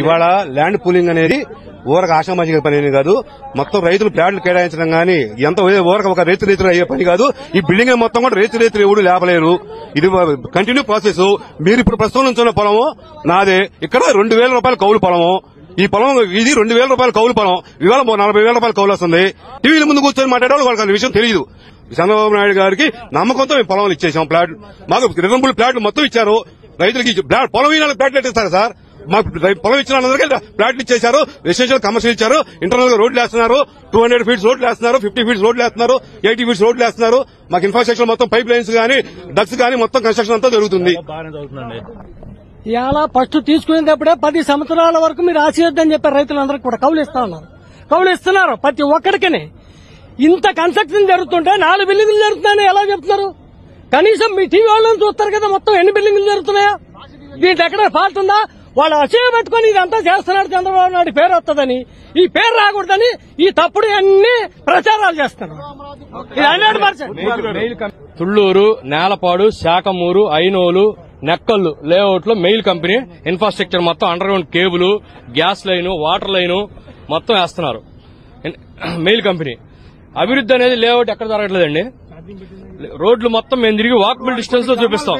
ఇవాళ land pooling అనేది ఊరక ఆశామాజిక పని కాదు. మొత్తం రైతులు ప్లాట్లు కేటాయించడం గానీ ఎంత ఊరక ఒక రైతు రైతులు అయ్యే పని కాదు. ఈ బిల్డింగ్ మొత్తం కూడా రైతు రైతులు ఎవడు లేపలేరు. ఇది కంటిన్యూ ప్రాసెస్ మీరు ఇప్పుడు ప్రస్తుతం నుంచి పొలము నాదే. ఇక్కడ రెండు వేల రూపాయల కౌలు పొలము. ఈ పొలం ఇది రెండు వేల రూపాయల కౌలు పొలం. ఇవాళ నలభై వేల రూపాయల కౌలు వస్తుంది. టీవీల ముందు కూర్చొని మాట్లాడే వాళ్ళకి విషయం తెలియదు చంద్రబాబు నాయుడు గారికి నమ్మకంతో మేము పొలం ఇచ్చేసాం ప్లాట్. మాకు రిజనబుల్ ప్లాట్లు మొత్తం ఇచ్చారు. రైతులకి పొలం ఇవ్వాలి ప్లాట్లు ఎట్టిస్తారు సార్? మాకు పొలం ఇచ్చిన వాళ్ళందరికీ ప్లాట్లు ఇచ్చేశారు రెసిడెన్షియల్ కమర్షియల్ ఇచ్చారు ఇంటర్నల్గా రోడ్లు వేస్తున్నారు టూ హండ్రెడ్ ఫీట్స్ రోడ్లు వేస్తున్నారు ఫిఫ్టీ ఫీట్స్ రోడ్లు వేస్తున్నారు ఎయిటీ ఫీట్స్ రోడ్లు వేస్తున్నారు. మాకు ఇన్ఫ్రాస్ట్రక్చర్ మొత్తం పైప్ లైన్స్ కానీ డక్స్ కానీ మొత్తం కన్స్ట్రక్షన్ అంతా జరుగుతుంది. ఇలా ఫస్ట్ తీసుకునేటప్పుడే పది సంవత్సరాల వరకు మీరు ఆశీర్వద్దని చెప్పారు రైతులందరికీ కూడా. కౌలు ఇస్తా ఉన్నారు. కౌలు ఇస్తున్నారు ప్రతి ఒక్కడికినే. ఇంత కన్స్ట్రక్షన్ జరుగుతుంటే నాలుగు బిల్డింగ్లు జరుగుతున్నాయని ఎలా చెప్తున్నారు? కనీసం మీ టీవీ వాళ్ళని చూస్తారు కదా మొత్తం ఎన్ని బిల్డింగ్లు జరుగుతున్నాయా? దీంట్లో ఎక్కడ ఫాల్ట్ ఉందా? వాళ్ళు అసహ్య పెట్టుకుని ఇదంతా చేస్తున్నాడు చంద్రబాబు నాయుడు పేరు వస్తుందని ఈ పేరు రాకూడదని ఈ తప్పుడు అన్ని ప్రచారాలు చేస్తున్నారు ఇది హండ్రెడ్ పర్సెంట్ తుళ్ళూరు నేలపాడు శాఖమూరు ఐనోలు నెక్కల్లు లేఅవుట్లో మెయిల్ కంపెనీ ఇన్ఫ్రాస్ట్రక్చర్ మొత్తం underground cable gas line water line మొత్తం వేస్తున్నారు. Mail company. అభివృద్ధి అనేది లేఅవుట్ ఎక్కడ జరగట్లేదండి. రోడ్లు మొత్తం మేము తిరిగి వాకబుల్ డిస్టెన్స్లో చూపిస్తాం.